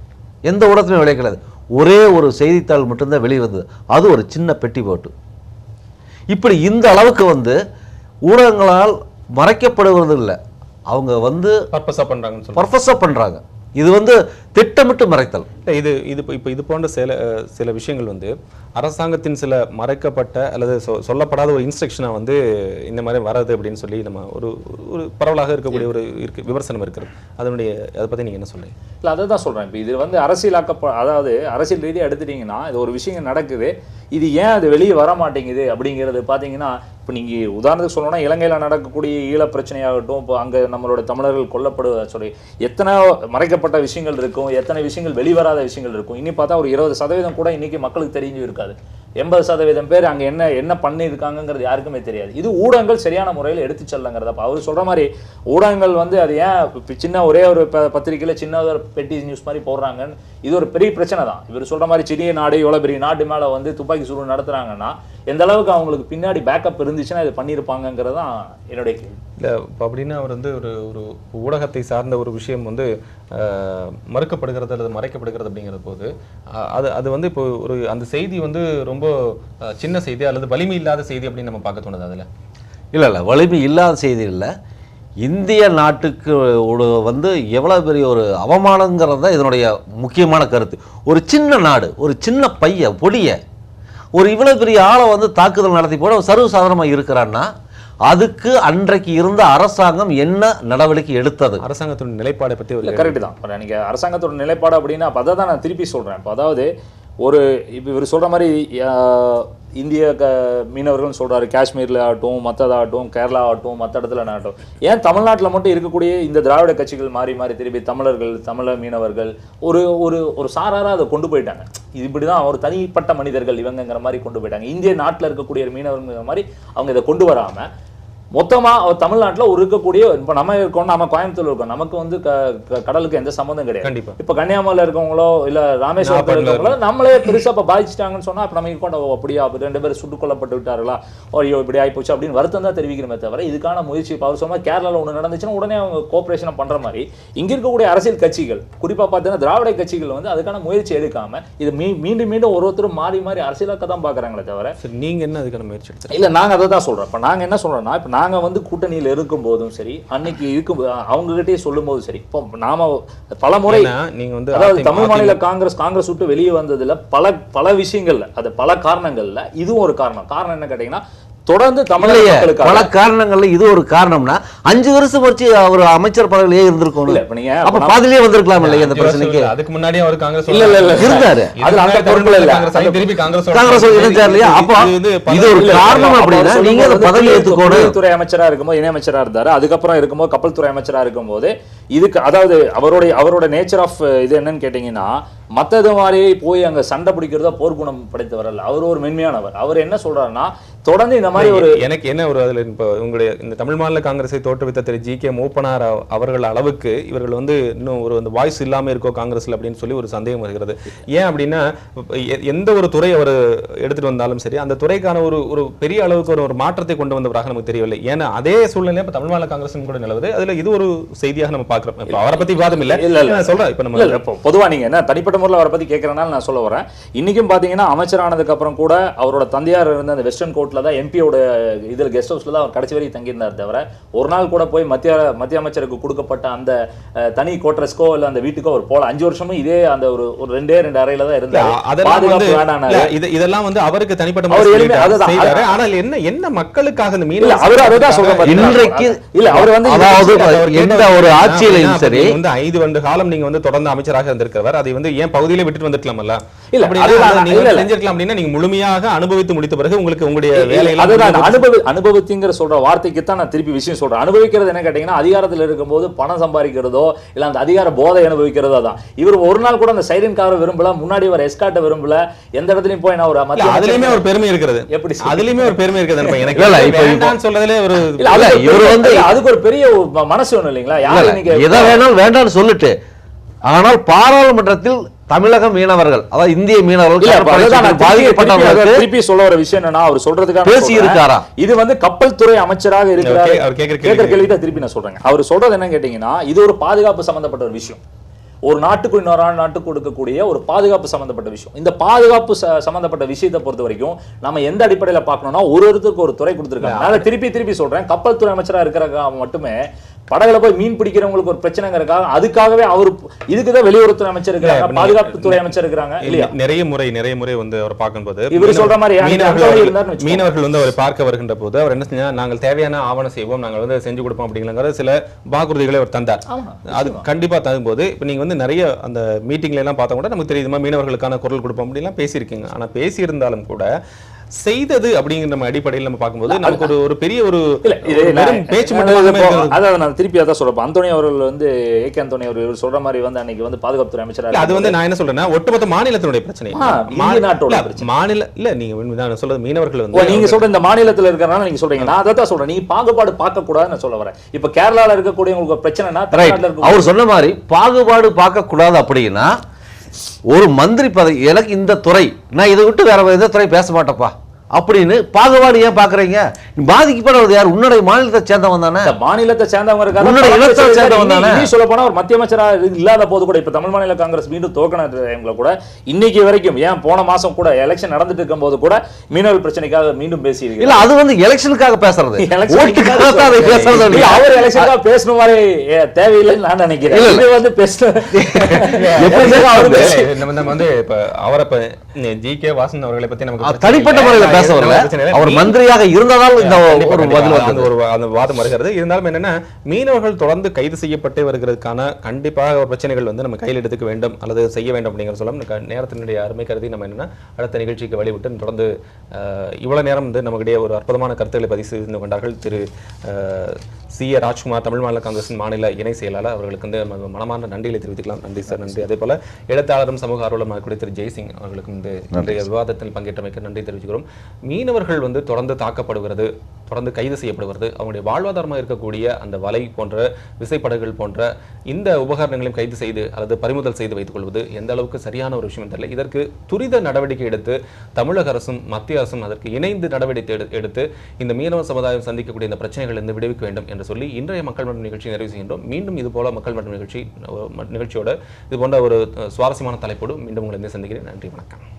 எந்த ஊடகத்திலும் வெளியே கிடையாது. ஒரே ஒரு செய்தித்தாள் மட்டும்தான் வெளிவந்தது. அது ஒரு சின்ன பெட்டி போட்டு. இப்படி இந்த அளவுக்கு வந்து ஊடகங்களால் மறைக்கப்படுவது இல்லை அவங்க வந்து பர்பஸா பண்றாங்கன்னு சொல்றேன் பர்பஸாக பண்ணுறாங்க இது வந்து திட்டமிட்டு மறைத்தல். இல்ல, இது இது இப்ப- இப்ப இது போன்ற சில சில விஷயங்கள் வந்து அரசாங்கத்தின் சில மறைக்கப்பட்ட அல்லது சொ- சொல்லப்படாத ஒரு இன்ஸ்ட்ரக்ஷனா வந்து இந்த மாதிரி வராது அப்படின்னு சொல்லி நம்ம ஒரு ஒரு பரவலாக இருக்கக்கூடிய ஒரு இருக்கு விமர்சனம் இருக்கிறது. அதனுடைய அதை பத்தி நீங்க என்ன சொல்றீங்க? இல்லை அதை தான் சொல்கிறேன் இப்போ இது வந்து அரசியலாக்கப்ப அதாவது அரசியல் ரீதியாக எடுத்துட்டிங்கன்னா இது ஒரு விஷயம் நடக்குது. இது ஏன் அது வெளியே வர மாட்டேங்குது அப்படிங்கிறது பார்த்தீங்கன்னா இப்போ நீங்கள் உதாரணத்துக்கு சொல்லணும்னா இலங்கையில் நடக்கக்கூடிய ஈழ பிரச்சனையாகட்டும் இப்போ அங்கே நம்மளோட தமிழர்கள் கொல்லப்படுவ சொல்லி எத்தனை மறைக்கப்பட்ட விஷயங்கள் இருக்கும் எத்தனை விஷயங்கள் வெளிவராத விஷயங்கள் இருக்கும். இனி பார்த்தா ஒரு இருபது சதவீதம் கூட இன்றைக்கி மக்களுக்கு தெரிஞ்சு இருக்காது. எண்பது சதவீதம் பேர் அங்கே என்ன என்ன பண்ணியிருக்காங்கிறது யாருக்குமே தெரியாது. இது ஊடகங்கள் சரியான முறையில் எடுத்து செல்லுங்கிறத அப்போ அவர் சொல்கிற மாதிரி ஊடகங்கள் வந்து அது ஏன் சின்ன ஒரே ஒரு ப- பத்திரிக்கையில சின்ன ஒரு பெட்டி நியூஸ் மாதிரி போடுறாங்கன்னு இது ஒரு பெரிய பிரச்சனை தான் இவர் சொல்கிற மாதிரி சிறிய நாடு இவ்வளோ பெரிய நாட்டு மேலே வந்து துப்பாக்கி சூடு நடத்துகிறாங்கன்னா எந்த அளவுக்கு அவங்களுக்கு பின்னாடி பேக்கப் இருந்துச்சுன்னா இது பண்ணியிருப்பாங்கங்கிறது தான் என்னுடைய கேள்வி. இல்ல இப்ப அப்படின்னா அவர் வந்து ஒரு ஒரு ஊடகத்தை சார்ந்த ஒரு விஷயம் வந்து மறுக்கப்படுகிறது அல்லது மறைக்கப்படுகிறது அப்படிங்கிற போது அது அது வந்து இப்போ ஒரு அந்த செய்தி வந்து ரொம்ப சின்ன செய்தி அல்லது வலிமை இல்லாத செய்தி அப்படின்னு நம்ம பார்க்க தோணுது அதுல. இல்லை இல்லை வலிமை இல்லாத செய்தி இல்லை. இந்திய நாட்டுக்கு ஒரு வந்து எவ்வளோ பெரிய ஒரு அவமானங்கிறது தான் இதனுடைய முக்கியமான கருத்து. ஒரு சின்ன நாடு ஒரு சின்ன பைய பொடிய ஒரு இவ்வளோ பெரிய ஆளை வந்து தாக்குதல் நடத்தி போட சர்வசாதாரணமாக இருக்கிறான்னா அதுக்கு அன்றைக்கு இருந்த அரசாங்கம் என்ன நடவடிக்கை எடுத்தது? அரசாங்கத்தின் நிலைப்பாடை பத்தி ஒரு இல்லை கரெக்ட் தான். நீங்கள் அரசாங்கத்தோட நிலைப்பாடு அப்படின்னா அப்போ அதை தான் நான் திருப்பி சொல்கிறேன் இப்போ அதாவது ஒரு இப்போ இவர் சொல்கிற மாதிரி இந்திய க மீனவர்கள் சொல்கிறாரு காஷ்மீரில் ஆகட்டும் மற்றதாகட்டும் கேரளா ஆகட்டும் மற்ற இடத்துல ஆகட்டும் ஏன் தமிழ்நாட்டில் மட்டும் இருக்கக்கூடிய இந்த திராவிட கட்சிகள் மாறி மாறி திருப்பி தமிழர்கள் தமிழ மீனவர்கள் ஒரு ஒரு ஒரு சாராராக அதை கொண்டு போயிட்டாங்க. இது இப்படி தான் ஒரு தனிப்பட்ட மனிதர்கள் இவங்கங்கிற மாதிரி கொண்டு போயிட்டாங்க. இந்திய நாட்டில் இருக்கக்கூடிய மீனவர்கள் மாதிரி அவங்க இதை கொண்டு வராமல் மொத்தமா தமிழ்நாட்டுல ஒரு இருக்கக்கூடிய இப்ப நம்ம இருக்கோம் நம்ம கோயம்புத்தூர் இருக்கோம். நமக்கு வந்து க- கடலுக்கு எந்த சம்பந்தம் கிடையாது. கண்டிப்பா. இப்ப கன்னியாகுமரியில இருக்கவங்களோ இல்ல ராமேஸ்வரத்தில் இருக்கவங்களோ நம்மளே பெருசா இப்ப பாதிச்சிட்டாங்கன்னு சொன்னா அப்ப நம்ம இருக்கோம் அப்படியா அப்ப ரெண்டு பேரும் சுட்டுக் கொல்லப்பட்டு விட்டார்களா? ஐயோ இப்படி ஆயிப்போச்சு அப்படின்னு வருத்தம் தான் தெரிவிக்கிறோமே தவிர இதுக்கான முயற்சி இப்ப அவர் சொன்னா கேரளால ஒண்ணு நடந்துச்சுன்னா உடனே அவங்க கோஆபரேஷன் பண்ற மாதிரி இங்க இருக்கக்கூடிய அரசியல் கட்சிகள் குறிப்பா பார்த்தீங்கன்னா திராவிட கட்சிகள் வந்து அதுக்கான முயற்சி எடுக்காம இது மீ மீண்டும் மீண்டும் ஒருத்தரும் மாறி மாறி அரசியலாக்க தான் பாக்குறாங்களே தவிர சரி நீங்க என்ன அதுக்கான முயற்சி இல்ல நாங்க அதை தான் சொல்றோம். இப்ப நாங்க என்ன சொல்றோம்னா இப்ப நாங்க வந்து கூட்டணியில இருக்கும் போதும் சரி அன்னைக்கு இருக்கும் அவங்க கிட்டே சொல்லும் போதும் சரி இப்போ நாம பல முறை நீங்க வந்து அதாவது தமிழ் மாநில காங்கிரஸ் காங்கிரஸ் விட்டு வெளியே வந்ததுல பல பல விஷயங்கள்ல அது பல காரணங்கள்ல இதுவும் ஒரு காரணம். காரணம் என்ன கேட்டீங்கன்னா தொடர்ந்து தமிழக பல காரணங்கள்ல இது ஒரு காரணம்னா அஞ்சு வருஷம் வச்சு அவர் அமைச்சர் பதவியிலேயே இருந்திருக்கணும் இல்ல இப்ப நீங்க அப்ப பாதிலேயே வந்திருக்கலாம் இல்லையா வருஷம் பிரச்சனைக்கு அதுக்கு முன்னாடியே அவர் காங்கிரஸ் இல்ல, இல்ல, இல்ல. இருந்தாரு. அதுல அந்த பொறுப்புல இல்ல. காங்கிரஸ் திருப்பி காங்கிரஸ் காங்கிரஸ் இணைஞ்சார் இல்லையா? அப்போ இது ஒரு காரணம் அப்ப அப்படின்னா நீங்க அதை பதவி ஏத்துக்கோணும். தொழில்துறை அமைச்சரா இருக்கும்போது இணையமைச்சரா இருந்தாரு அதுக்கப்புறம் இருக்கும்போது கப்பல் துறை அமைச்சரா இருக்கும்போது இதுக்கு அதாவது அவருடைய அவரோட நேச்சர் ஆஃப் இது என்னன்னு கேட்டீங்கன்னா மத்தது மாதிரி போய் அங்க சண்டை பிடிக்கிறதா போர்க்குணம் படைத்தவர் அல்ல அவர் ஒரு மென்மையானவர். அவர் என்ன சொல்றாருன்னா தொடர்ந்து இந்த மாதிரி ஒரு எனக்கு என்ன ஒரு அதுல இப்ப உங்களுடைய இந்த தமிழ் மாநில காங்கிரஸை தோற்றுவித்த திரு ஜி கே மூப்பனார் அவ- அவர்கள் அளவுக்கு இவர்கள் வந்து இன்னும் ஒரு அந்த வாய்ஸ் இல்லாம இருக்கோ காங்கிரஸ்ல அப்படின்னு சொல்லி ஒரு சந்தேகம் வருகிறது. ஏன் அப்படின்னா எந்த ஒரு துறை அவர் எடுத்துட்டு வந்தாலும் சரி அந்த துறைக்கான ஒரு ஒரு பெரிய அளவுக்கு ஒரு ஒரு மாற்றத்தை கொண்டு வந்தவராக நமக்கு தெரியவில்லை. ஏன்னா அதே சூழ்நிலை இப்ப தமிழ் மாநில காங்கிரஸ் கூட நிலவுது. அதுல இது ஒரு செய்தியாக நம்ம பாக்குறோம் இப்ப அவரை பத்தி விவாதம் இல்ல. இல்ல, சொல்றேன். இப்ப நம்ம இல்ல இல்ல. இப்போ பொதுவா நீங்க என்ன தனிப்பட்ட முறையில் அவரை பத்தி கேட்கறனால நான் சொல்ல வரேன் இன்னைக்கும் பாத்தீங்கன்னா அமைச்சரானதுக்கு அப்புறம் கூட அவரோட தந்தையார் இருந்த அந்த வெஸ்டர்ன் கோர்ட்ல தான் எம்பியோட இதில் கெஸ்ட் ஹவுஸ்ல தான் அவர் கடைசி வரைக்கும் தங்கியிருந்தார் தவிர ஒரு நாள் கூட போய் மத்திய மத்திய அமைச்சருக்கு கொடுக்கப்பட்ட அந்த தனி கோட்ரஸ்க்கோ இல்ல அந்த வீட்டுக்கோ அவர் போல அஞ்சு வருஷமும் இதே அந்த ஒரு ஒரு ரெண்டே ரெண்டு அறையில தான் இருந்தார். அதெல்லாம் வந்து பாதுகாப்பு வேணானாரு இதெல்லாம் வந்து அவருக்கு தனிப்பட்ட அவர். ஆனால் என்ன என்ன மக்களுக்காக இந்த மீனவ அவர் அதுதான் பாத்தீங்களா? இன்றைக்கு இல்ல அவர் வந்து அதாவது எந்த ஒரு ஆட்சியிலையும் சரி. வந்து ஐந்து வருட காலம் நீங்க வந்து தொடர்ந்து அமைச்சராக இருந்திருக்கிறவர். அதை வந்து ஏன் பகுதியிலே விட்டுட்டு வந்துட்டலாமல்ல? இல்ல, நீங்க. செஞ்சிருக்கலாம் அப்படின்னா நீங்க முழுமையாக அனுபவித்து முடித்த பிறகு உங்களுக்கு உங்களுடைய முடிஞ்சு அனுபவி அனுபவத்திங்கிற சொல்ற வார்த்தைக்கு தான் நான் திருப்பி விஷயம் சொல்றேன். அனுபவிக்கிறது என்ன கேட்டீங்கன்னா அதிகாரத்தில் இருக்கும்போது பணம் சம்பாதிக்கிறதோ இல்ல அந்த அதிகார போதை அனுபவிக்கிறதோ தான் இவர் ஒரு நாள் கூட அந்த சைரன் காரை விரும்பல முன்னாடி வர எஸ்கார்ட்டை விரும்பல எந்த இடத்துலயும் போய் நான் ஒரு அதுலயுமே ஒரு பெருமை இருக்கிறது. எப்படி? அதுலயுமே ஒரு பெருமை இருக்குது எனக்கு. இல்ல, இப்ப- சொல்றதுல ஒரு இல்ல அதுக்கு ஒரு இவர் பெரிய- வந்து- அதுக்கு ஒரு பெரிய மனசு ஒண்ணு இல்லைங்களா? யாரு இன்னைக்கு எதை வேணாலும் வேண்டாம்னு சொல்லிட்டு ஆனால் பாராளுமன்றத்தில் தமிழக மீனவர்கள் அதாவது இந்திய மீனவர்கள் திருப்பி- சொல்ல வர விஷயம் என்னன்னா அவர் சொல்றதுக்காக பேசி. இருக்காரா? இது வந்து கப்பல் துறை அமைச்சராக இருக்கிறார். கேட்கிற கேள்வி தான் திருப்பி நான் சொல்றேன் அவர் சொல்றது என்ன கேட்டீங்கன்னா இது ஒரு பாதுகாப்பு சம்பந்தப்பட்ட ஒரு விஷயம். ஒரு நாட்டுக்கு இன்னொரு நாட்டுக்கு கொடுக்கக்கூடிய ஒரு பாதுகாப்பு சம்பந்தப்பட்ட விஷயம். இந்த பாதுகாப்பு ச- சம்பந்தப்பட்ட விஷயத்தை பொறுத்த வரைக்கும் நம்ம எந்த அடிப்படையில பார்க்கணும்னா ஒரு ஒருத்தருக்கு ஒரு துறை கொடுத்துருக்காங்க. அதனால திருப்பி திருப்பி சொல்றேன். கப்பல் துறை அமைச்சரா இருக்கிறக்காக மட்டுமே படகுல போய் மீன் பிடிக்கிறவங்களுக்கு ஒரு பிரச்சனைங்கிறக்காக அதுக்காகவே அவர் இதுக்கு தான் வெளியுறவுத்துறை அமைச்சர் இருக்கிறாங்க இல்ல, இப்ப பாதுகாப்பு துறை அமைச்சர் இருக்கிறாங்க இல்லையா? நிறைய முறை நிறைய முறை வந்து அவர் பார்க்கும்போது இவரு சொல்ற மாதிரி மீனவர்கள் வந்து அவரை பார்க்க வருகின்ற போது அவர் என்ன செஞ்சா நாங்கள் தேவையான ஆவணம் செய்வோம் நாங்கள் வந்து செஞ்சு கொடுப்போம் அப்படிங்கிற சில வாக்குறுதிகளை அவர் தந்தார். அது கண்டிப்பா தரும்போது இப்போ நீங்க வந்து நிறைய அந்த மீட்டிங்ல எல்லாம் பார்த்தா கூட நமக்கு தெரியுமா மீனவர்களுக்கான குரல் கொடுப்போம் அப்படிலாம் பேசியிருக்கீங்க. ஆனா பேசியிருந்தாலும் கூட செய்தது அப்படிங்கிற நம்ம அடிப்படையில் நம்ம பார்க்கும்போது நமக்கு ஒரு ஒரு பெரிய ஒரு பேச்சு மட்டும் அதான் நான் திருப்பி அதான் சொல்றேன். அந்தோனி அவர்கள் வந்து ஏகே அந்தோனி அவர்கள் சொல்ற மாதிரி வந்து அன்னைக்கு வந்து பாதுகாப்புத்துறை அமைச்சரா அது வந்து நான் என்ன சொல்றேன்னா ஒட்டுமொத்த மாநிலத்தினுடைய பிரச்சனை. நாட்டோட பிரச்சனை. மாநில இல்ல நீங்க சொல்றது மீனவர்கள் வந்து நீங்க சொல்ற இந்த மாநிலத்துல இருக்கிறனால நீங்க சொல்றீங்க. நான் அதை தான் சொல்றேன். நீங்க பாகுபாடு பார்க்க கூடாதுன்னு சொல்ல வரேன். இப்ப கேரளால இருக்கக்கூடியவங்களுக்கு ஒரு பிரச்சனைனா அவர் சொன்ன மாதிரி பாகுபாடு பார்க்க கூடாது அப்படின்னா ஒரு மந்திரி பதவி எனக்கு இந்த துறை நான் இதை விட்டு வேற எந்த துறை பேச மாட்டேப்பா அப்படின்னு பாகுபாடு ஏன் பாக்குறீங்க? பாதிக்கப்படுறது யார்? உன்னுடைய மாநிலத்தை சேர்ந்தவன் தானே? மாநிலத்தை சேர்ந்தவங்க இருக்காங்க. உன்னுடைய இனத்தை சேர்ந்தவன் தானே? சொல்ல போனா ஒரு மத்திய அமைச்சரா இல்லாத போது கூட இப்ப தமிழ் மாநில காங்கிரஸ் மீண்டும் தோக்கன டைம்ல கூட இன்னைக்கு வரைக்கும் ஏன் போன மாசம் கூட எலெக்ஷன் நடந்துட்டு இருக்கும் போது கூட மீனவர் பிரச்சனைக்காக மீண்டும் பேசி இல்ல அது வந்து எலெக்ஷனுக்காக பேசுறது. பேசுறது? அவர் எலெக்ஷனுக்காக பேசணும் மாதிரி தேவையில்லைன்னு நான் நினைக்கிறேன். இது வந்து நம்ம வந்து இப்ப அவரை இப்ப ஜி கே வாசன் அவர்களை பத்தி நமக்கு தனிப்பட்ட. முறையில் பேச வரல. அவர் மந்திரியாக இருந்ததால் இந்த ஒரு. பதில் அந்த ஒரு அந்த வாதம் வருகிறது இருந்தாலும் என்னன்னா மீனவர்கள் தொடர்ந்து கைது செய்யப்பட்டே வருகிறதுக்கான கண்டிப்பாக பிரச்சனைகள் வந்து நம்ம கையில் எடுத்துக்க வேண்டும் அல்லது செய்ய வேண்டும் அப்படிங்கிற சொல்லம் க- நேரத்தினுடைய அருமை கருதி நம்ம என்னன்னா அடுத்த நிகழ்ச்சிக்கு வழிவிட்டு தொடர்ந்து இவ்வளவு நேரம் வந்து நம்முடைய ஒரு அற்புதமான கருத்துக்களை பதிவு செய்து கொண்டார்கள். திரு சி ஏ ராஜ்குமார் தமிழ் மாநில காங்கிரசின் மாநில இணை செயலாளர் அவர்களுக்கு வந்து மனமார்ந்த நன்றிகளை தெரிவித்துக்கலாம். நன்றி சார் நன்றி. அதே போல எழுத்தாளரும் சமூக ஆர்வலரும் கூடிய திரு ஜெய்சிங் அவர்களுக்கும் இந்த இன்றைய விவாதத்தில் பங்கேற்றமைக்கு நன்றி தெரிவிச்சுக்கிறோம். மீனவர்கள் வந்து தொடர்ந்து தாக்கப்படுகிறது தொடர்ந்து கைது செய்யப்படுகிறது. அவங்களுடைய வாழ்வாதாரமாக இருக்கக்கூடிய அந்த வலை போன்ற விசைப்படகுகள் போன்ற இந்த உபகரணங்களையும் கைது செய்து அல்லது பறிமுதல் செய்து வைத்துக் கொள்வது எந்த அளவுக்கு சரியான ஒரு விஷயம் தெரியல. இதற்கு துரித நடவடிக்கை எடுத்து தமிழக அரசும் மத்திய அரசும் அதற்கு இணைந்து நடவடிக்கை எடுத்து இந்த மீனவ சமுதாயம் சந்திக்கக்கூடிய இந்த பிரச்சனைகள் இருந்து விடுவிக்க வேண்டும் என்று சொல்லி இன்றைய மக்கள் மற்றும் நிகழ்ச்சி நிறைவு செய்கின்றோம். மீண்டும் இது போல மக்கள் மற்றும் நிகழ்ச்சி நிகழ்ச்சியோட இது போன்ற ஒரு சுவாரஸ்யமான தலைப்போடு மீண்டும் உங்களை சந்திக்கிறேன். நன்றி வணக்கம்.